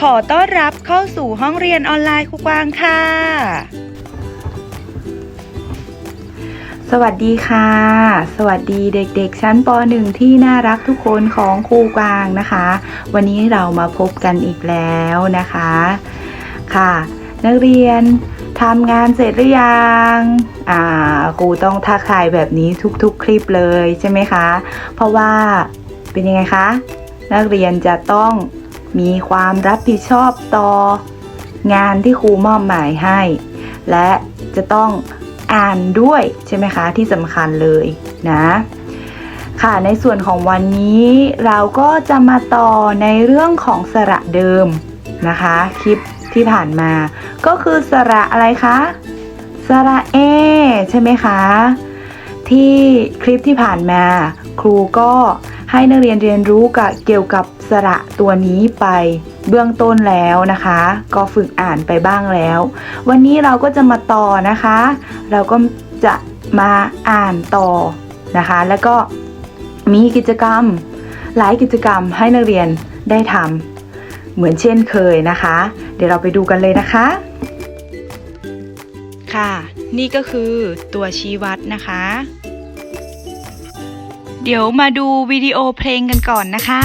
ขอต้อนรับเข้าสู่ห้องเรียนออนไลน์ครูกวางค่ะ สวัสดีค่ะ สวัสดีเด็กๆ ชั้นป .1 ที่น่ารักทุกคนของครูกวางนะคะ วันนี้เรามาพบกันอีกแล้วนะคะ ค่ะ นักเรียนทำงานเสร็จหรือยัง อ่าครูต้องทักทายแบบนี้ทุกๆ คลิปเลยใช่ไหมคะ เพราะว่าเป็นยังไงคะ นักเรียนจะต้อง มีความรับผิดชอบต่องานที่ครูมอบหมายให้ และจะต้องอ่านด้วยใช่ไหมคะที่สำคัญเลยนะค่ะในส่วนของวันนี้เราก็จะมาต่อในเรื่องของสระเดิมนะคะ คลิปที่ผ่านมา ก็คือสระอะไรคะสระเอใช่ไหมคะ ที่คลิปที่ผ่านมา ครูก็ ให้นักเรียนเรียนรู้กับเกี่ยวกับสระตัวนี้ไปเบื้องต้นแล้วนะคะ ก็ฝึกอ่านไปบ้างแล้ว วันนี้เราก็จะมาต่อนะคะ เราก็จะมาอ่านต่อนะคะ แล้วก็มีกิจกรรม หลายกิจกรรมให้นักเรียนได้ทำเหมือนเช่นเคยนะคะ เดี๋ยวเราไปดูกันเลยนะคะ ค่ะ นี่ก็คือตัวชี้วัดนะคะ เดี๋ยวมาดูวิดีโอเพลงกันก่อนนะคะ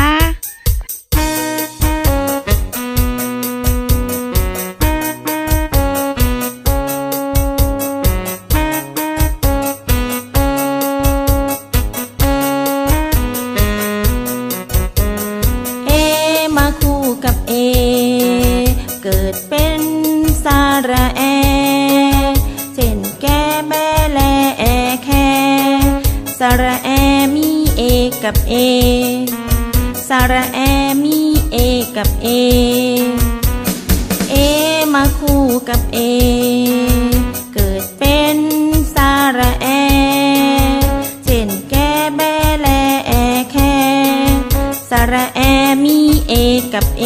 กับเอ สาระแอมีเอกับเอ เอมาคู่กับเอ เกิดเป็นสาระแอเช่นแกแบแลแอแคสระแอมีเอกับเอ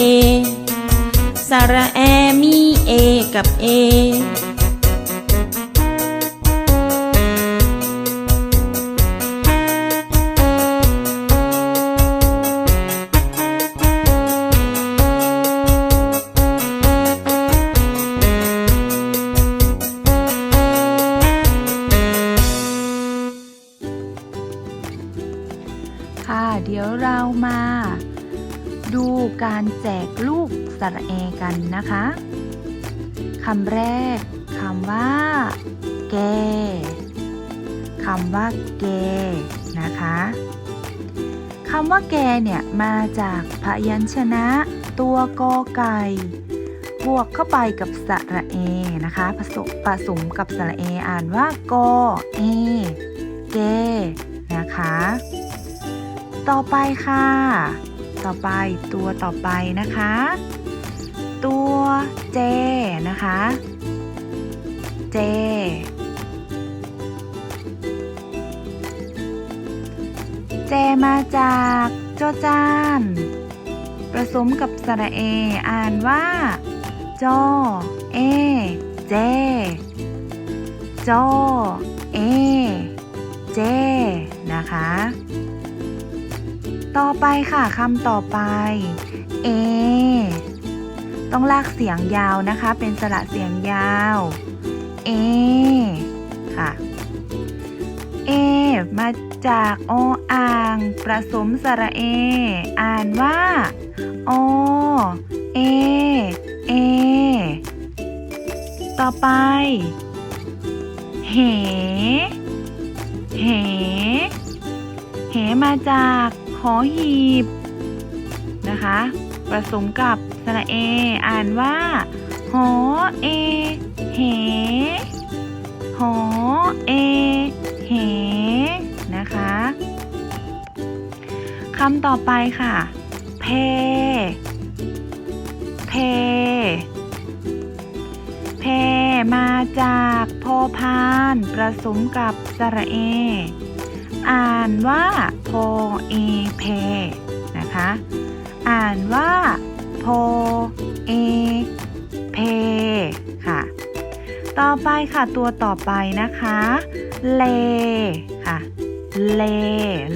สระแอมีเอกับเอ ค่ะ เดี๋ยวเรามา ดูการแจกลูกสระเอกันนะคะคำแรกคำว่า แกคำว่า แก นะคะคำว่าแกเนี่ยมาจากพยัญชนะตัวกอไก่บวกเข้าไปกับสระเอนะคะผสมผสมกับสระเออ่านว่ากอเอ แก นะคะ ต่อไปค่ะ ต่อไปตัวต่อไปนะคะ ตัวเจนะคะ เจ เจมาจากโจจานผสมกับสระเอ อ่านว่าจอเอ เจ จอเอ เจ นะคะ ต่อไปค่ะคำต่อไป เอ ต้องลากเสียงยาวนะคะ เป็นสระเสียงยาว เอ ค่ะ เอ มาจากโออ่างผสมสระเอ อ่านว่าโอเอ เอ ต่อไป เห เห เหมาจาก หอหีบนะคะผสมกับสระเอ อ่านว่า หอเอ เหหอเอ เหนะคะคำต่อไปค่ะ เพ เพ เพมาจากพอพานผสมกับสระเอ อ่านว่า พเอเพนะคะ อ่านว่าโพเอเพค่ะ ต่อไปค่ะตัวต่อไปนะคะ เลค่ะ เล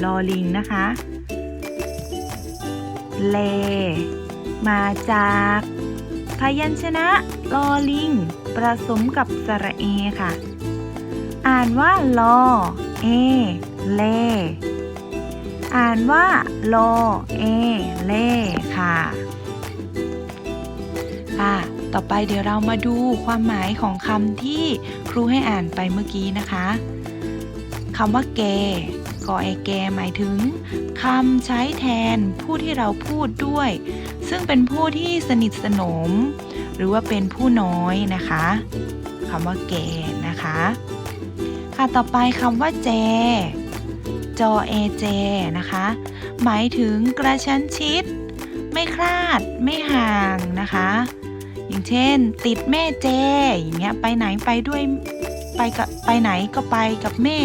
ลอลิงนะคะ เล มาจากพยัญชนะลอลิงผสมกับสระเอค่ะ อ่านว่าลอเอ เล อ่านว่าโลเอเล่ค่ะค่ะ ต่อไปเดี๋ยวเรามาดูความหมายของคำที่ครูให้อ่านไปเมื่อกี้นะคะคำว่าแกกอไอแกหมายถึงคำใช้แทนผู้ที่เราพูดด้วย ซึ่งเป็นผู้ที่สนิทสนม หรือว่าเป็นผู้น้อยนะคะคำว่าแกนะคะ ค่ะต่อไปคำว่าแจ จอเอเจนะคะ หมายถึงกระชั้นชิด ไม่คลาดไม่ห่างนะคะ อย่างเช่น ติดแม่เจ อย่างเงี้ยไปไหนไปด้วยไปกับไปไหนก็ไปกับแม่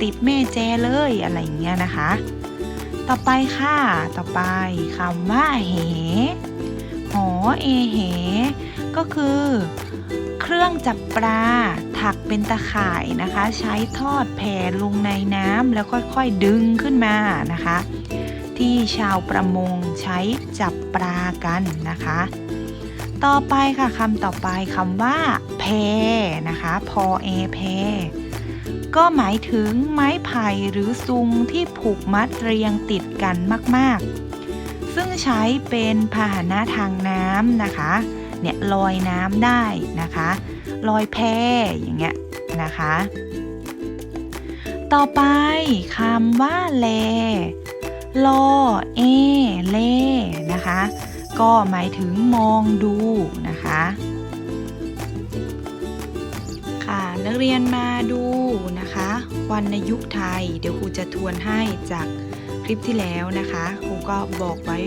ติดแม่เจเลยอะไรอย่างเงี้ยนะคะ ต่อไปค่ะต่อไปคำว่าเหหอเอเหก็คือ เครื่องจับปลา ถักเป็นตะข่ายนะคะ ใช้ทอดแผ่ลงในน้ำแล้วค่อยๆดึงขึ้นมานะคะ ที่ชาวประมงใช้จับปลากันนะคะ ต่อไปค่ะคำต่อไปคำว่า แพนะคะพอเอแพก็หมายถึงไม้ไผ่หรือซุงที่ผูกมัดเรียงติดกันมากๆ ซึ่งใช้เป็นพาหนะทางน้ำนะคะ เนี่ยลอยน้ำได้นะคะ ลอยแพอย่างเงี้ยนะคะ ต่อไปคำว่าแลลอเอเลนะคะ ก็หมายถึงมองดูนะคะค่ะนักเรียนมาดูนะคะวรรณยุกต์ไทย เดี๋ยวครูจะทวนให้จากคลิปที่แล้วนะคะครูก็บอกไว้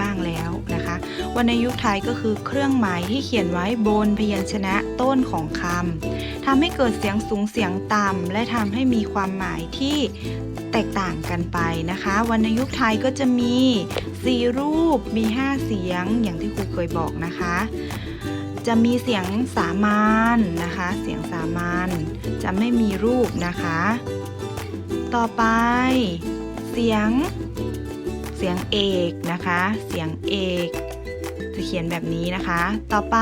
บ้างแล้วนะคะวรรณยุกต์ไทยก็คือเครื่องหมายที่เขียนไว้บนพยัญชนะ ต้นของคำทำให้เกิดเสียงสูงเสียงต่ำและทำให้มีความหมายที่แตกต่างกันไปนะคะ วรรณยุกต์ไทยก็จะมี 4 รูปมี 5 เสียงอย่างที่ครูเคยบอกนะคะ จะมีเสียงสามัญนะคะ เสียงสามัญจะไม่มีรูปนะคะ ต่อไป เสียง เสียงเอกนะคะ เสียงเอก จะเขียนแบบนี้นะคะ ต่อไป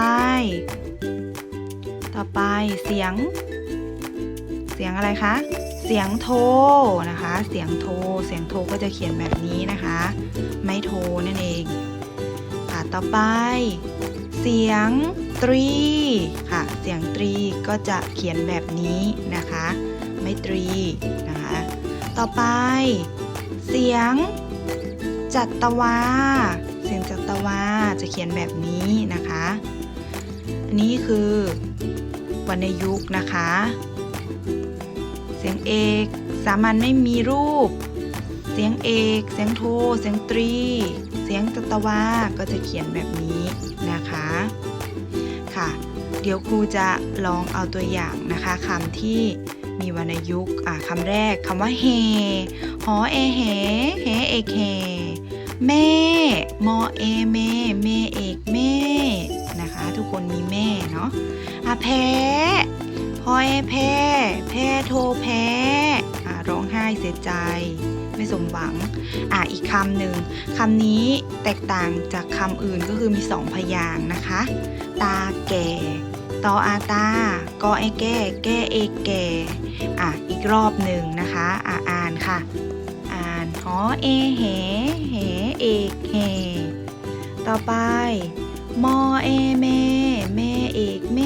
ต่อไปเสียง เสียงอะไรคะ เสียงโทนะคะ เสียงโท เสียงโทก็จะเขียนแบบนี้นะคะ ไม่โทนั่นเองค่ะต่อไป เสียงตรีค่ะ เสียงตรีก็จะเขียนแบบนี้นะคะ ไม่ตรีนะคะ ต่อไป เสียงจัตวา เสียงจัตวาจะเขียนแบบนี้นะคะ อันนี้คือ วรรณยุกต์นะคะ เสียงเอกสามัญไม่มีรูป เสียงเอก เสียงโท เสียงตรี เสียงจัตวาก็จะเขียนแบบนี้นะคะค่ะ เดี๋ยวครูจะลองเอาตัวอย่างนะคะคำที่มีวรรณยุกต์คำแรกคำว่าเฮหอเอเหเฮเอกเฮแม่มอเอเมเมเอกแม่ นะคะ ทุกคนมีแม่เนาะอะแพ้พอเอแพ้ แพ้โทแพ้อะร้องไห้เสียใจ ไม่สมหวัง อะอีกคำหนึ่งคำนี้แตกต่างจากคำอื่นก็คือมีสองพยางนะคะ ตาแก่ตออาตากอไอแก่แก้เอกแก่อะอีกรอบหนึ่งนะคะอะอ่านค่ะ อ่านหอเอเหเหเอกเฮต่อไป มอเอเม เมเอกเม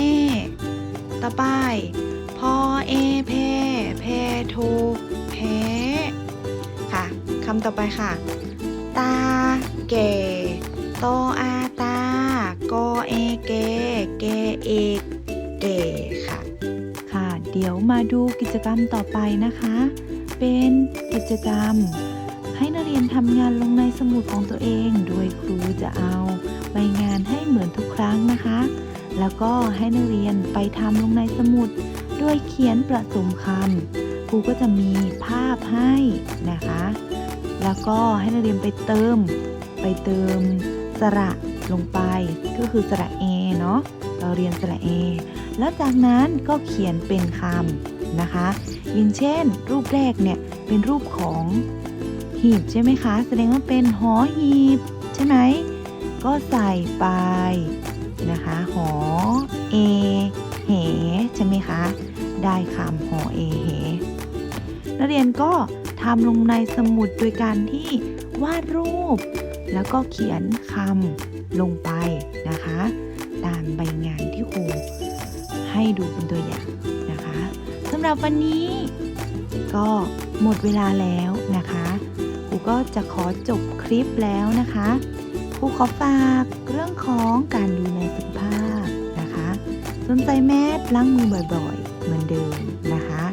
ต่อไป พอเอเพแพโทแพค่ะคำต่อไปค่ะ ตาแก่ตอาตาโกเอแกแกเอกเกค่ะ ค่ะ เดี๋ยวมาดูกิจกรรมต่อไปนะคะ เป็นกิจกรรมให้นักเรียนทำงานลงในสมุดของตัวเอง โดยครูจะเอา ใบงานให้เหมือนทุกครั้งนะคะ แล้วก็ให้นักเรียนไปทำลงในสมุดด้วยเขียนประสมคำครูก็จะมีภาพให้นะคะ แล้วก็ให้นักเรียนไปเติม ไปเติมสระลงไป ก็คือสระเอเนาะเราเรียนสระเอแล้วจากนั้นก็เขียนเป็นคำนะคะ อย่างเช่น รูปแรกเนี่ยเป็นรูปของหีบใช่ไหมคะ แสดงว่าเป็นหอหีบใช่ไหม ก็ใส่ไปนะคะ หอ เอ เห ใช่ไหมคะ ได้คำหอ เอ เห นักเรียนก็ทำลงในสมุดโดยการที่วาดรูป แล้วก็เขียนคำลงไปนะคะ ตามใบงานที่ครูให้ดูเป็นตัวอย่างนะคะสำหรับวันนี้ก็หมดเวลาแล้วนะคะครูก็จะขอจบคลิปแล้วนะคะ รูขอฝากเรื่องของการดูแลสุขภาพนะคะสนใจแมสล้างมือบ่อยๆ เหมือนเดิมนะคะ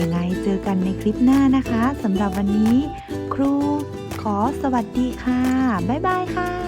ยังไงเจอกันในคลิปหน้านะคะสำหรับวันนี้ ครูขอสวัสดีค่ะ บ๊ายบายค่ะ